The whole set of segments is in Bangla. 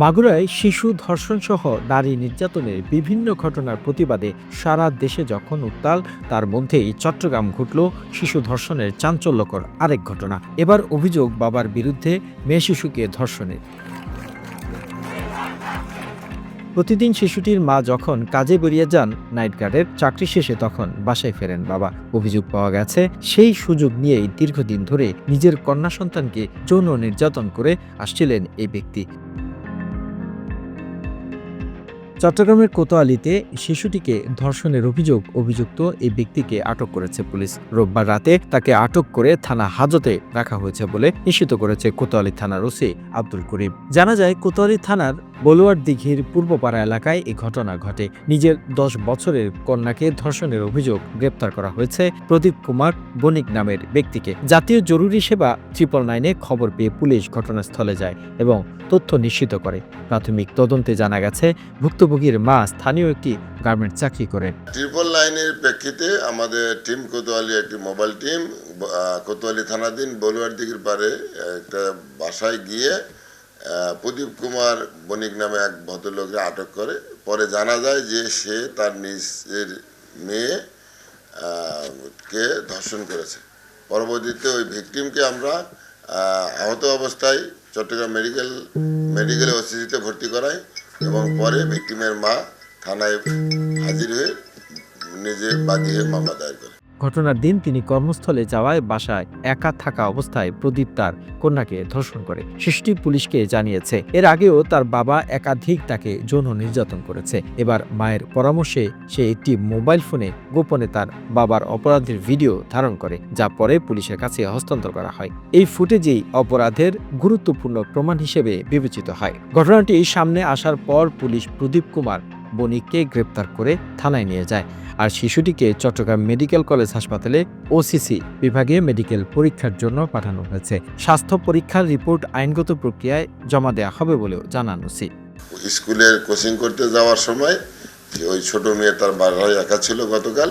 মাগুরায় শিশু ধর্ষণ সহ নারী নির্যাতনের বিভিন্ন ঘটনার প্রতিবাদে সারা দেশে যখন উত্তাল, তার মধ্যেই চট্টগ্রাম ঘটল শিশু ধর্ষণের চাঞ্চল্যকর আরেক ঘটনা। এবার অভিযোগ বাবার বিরুদ্ধে মেয়ে শিশুকে ধর্ষণের। প্রতিদিন শিশুটির মা যখন কাজে বেরিয়ে যান নাইট গার্ডের, চাকরি শেষে তখন বাসায় ফেরেন বাবা। অভিযোগ পাওয়া গেছে, সেই সুযোগ নিয়েই দীর্ঘদিন ধরে নিজের কন্যা সন্তানকে যৌন নির্যাতন করে আসছিলেন এই ব্যক্তি। চট্টগ্রামের কোতোয়ালিতে শিশুটিকে ধর্ষণের অভিযোগ, অভিযুক্ত এই ব্যক্তিকে আটক করেছে পুলিশ। রোববার রাতে তাকে আটক করে থানা হাজতে রাখা হয়েছে বলে নিশ্চিত করেছে কোতোয়ালি থানার ওসি আব্দুল করিম। জানা যায়, কোতোয়ালি থানার বলুয়ার দিঘির পূর্বপাড়া এলাকায় এই ঘটনা ঘটে। নিজের দশ বছরের কন্যাকে ধর্ষণের অভিযোগ গ্রেপ্তার করা হয়েছে প্রদীপ কুমার বণিক নামের ব্যক্তিকে। জাতীয় জরুরি সেবা ট্রিপল নাইনে খবর পেয়ে পুলিশ ঘটনাস্থলে যায় এবং তথ্য নিশ্চিত করে। প্রাথমিক তদন্তে জানা গেছে, ভুক্তভোগীর মা স্থানীয় একটি গার্মেন্ট চাকরি করেন। ট্রিপল লাইনের প্রেক্ষিতে আমাদের টিম কোতোয়ালি একটি মোবাইল টিম কোতোয়ালি থানাধীন বলুয়ার দিঘির পারে একটা বাসায় গিয়ে প্রদীপ কুমার বণিক নামে এক ভদ্রলোককে আটক করে। পরে জানা যায় যে সে তার নিজের মেয়ে কে ধর্ষণ করেছে। পরবর্তীতে ওই ভিকটিমকে আমরা আহত অবস্থায় চট্টগ্রাম মেডিকেল, মেডিকেলে ওসিসিতে ভর্তি করাই এবং পরে ভিকটিমের মা থানায় হাজির হয়ে নিজে বাদী হয়ে মামলা দায়ের করে। ঘটনার দিন তিনি কর্মস্থলে যাওয়ায় বাসায় একা থাকা অবস্থায় প্রদীপ তার কন্যাকে ধর্ষণ করে। শিশুটি পুলিশকে জানিয়েছে, এর আগেও তার বাবা একাধিক তাকে যৌন নির্যাতন করেছে। এবার মায়ের পরামর্শে সে একটি মোবাইল ফোনে গোপনে তার বাবার অপরাধের ভিডিও ধারণ করে, যা পরে পুলিশের কাছে হস্তান্তর করা হয়। এই ফুটেজেই অপরাধের গুরুত্বপূর্ণ প্রমাণ হিসেবে বিবেচিত হয়। ঘটনাটি সামনে আসার পর পুলিশ প্রদীপ কুমার বণিককে গ্রেপ্তার করে থানায় নিয়ে যায়। আর শিশুটিকে চট্টগ্রাম মেডিকেল কলেজ হাসপাতালে ওসিসি বিভাগে মেডিকেল পরীক্ষার জন্য পাঠানো হয়েছে। স্বাস্থ্য পরীক্ষার রিপোর্ট আইনগত প্রক্রিয়ায় জমা দেওয়া হবে বলেও জানান ওসি। স্কুলের কোচিং করতে যাওয়ার সময় ওই ছোট মেয়ে তার বাসায় একা ছিল গতকাল।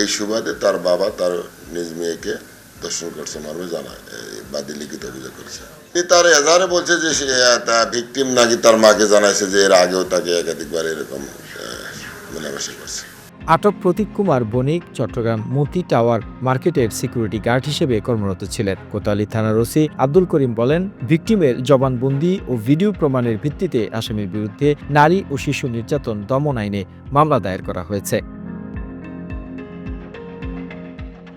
এই সুবাদে তার বাবা তার নিজ মেয়েকে দর্শন করছে জানায় এই বাদী লিখিত অভিযোগ করেছে। তার এজাহারে বলছে যে ভিকটিম নাকি তার মাকে জানাইছে যে এর আগেও তাকে একাধিকবার এরকম মেলামেশা করছে। আটক প্রতীক কুমার বণিক চট্টগ্রাম মতি টাওয়ার মার্কেটের সিকিউরিটি গার্ড হিসেবে কর্মরত ছিলেন। কোতালি থানার ওসি আব্দুল করিম বলেন, ভিকটিমের জবানবন্দি ও ভিডিও প্রমাণের ভিত্তিতে আসামির বিরুদ্ধে নারী ও শিশু নির্যাতন দমন আইনে মামলা দায়ের করা হয়েছে।